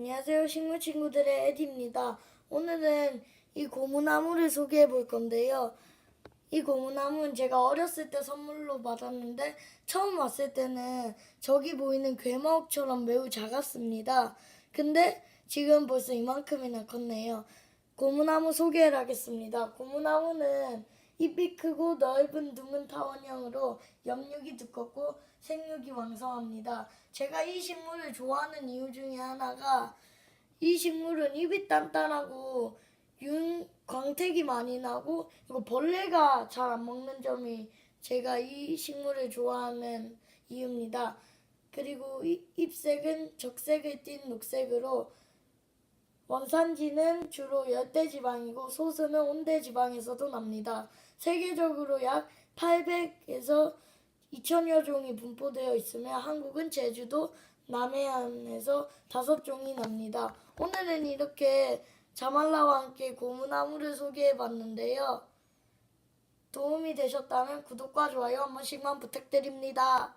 안녕하세요, 식물 친구들의 에디입니다. 오늘은 이 고무나무를 소개해 볼 건데요. 이 고무나무는 제가 어렸을 때 선물로 받았는데 처음 왔을 때는 저기 보이는 괴마옥처럼 매우 작았습니다. 근데 지금 벌써 이만큼이나 컸네요. 고무나무 소개를 하겠습니다. 고무나무는 잎이 크고 넓은 드문 타원형으로 염육이 두껍고 생육이 왕성합니다. 제가 이 식물을 좋아하는 이유 중에 하나가 이 식물은 잎이 단단하고 윤 광택이 많이 나고 이거 벌레가 잘 안 먹는 점이 제가 이 식물을 좋아하는 이유입니다. 그리고 이 잎색은 적색을 띤 녹색으로 원산지는 주로 열대지방이고 소수는 온대지방에서도 납니다. 세계적으로 약 800에서 2천여 종이 분포되어 있으며 한국은 제주도, 남해안에서 다섯 종이 납니다. 오늘은 이렇게 자말라와 함께 고무나무를 소개해 봤는데요. 도움이 되셨다면 구독과 좋아요 한 번씩만 부탁드립니다.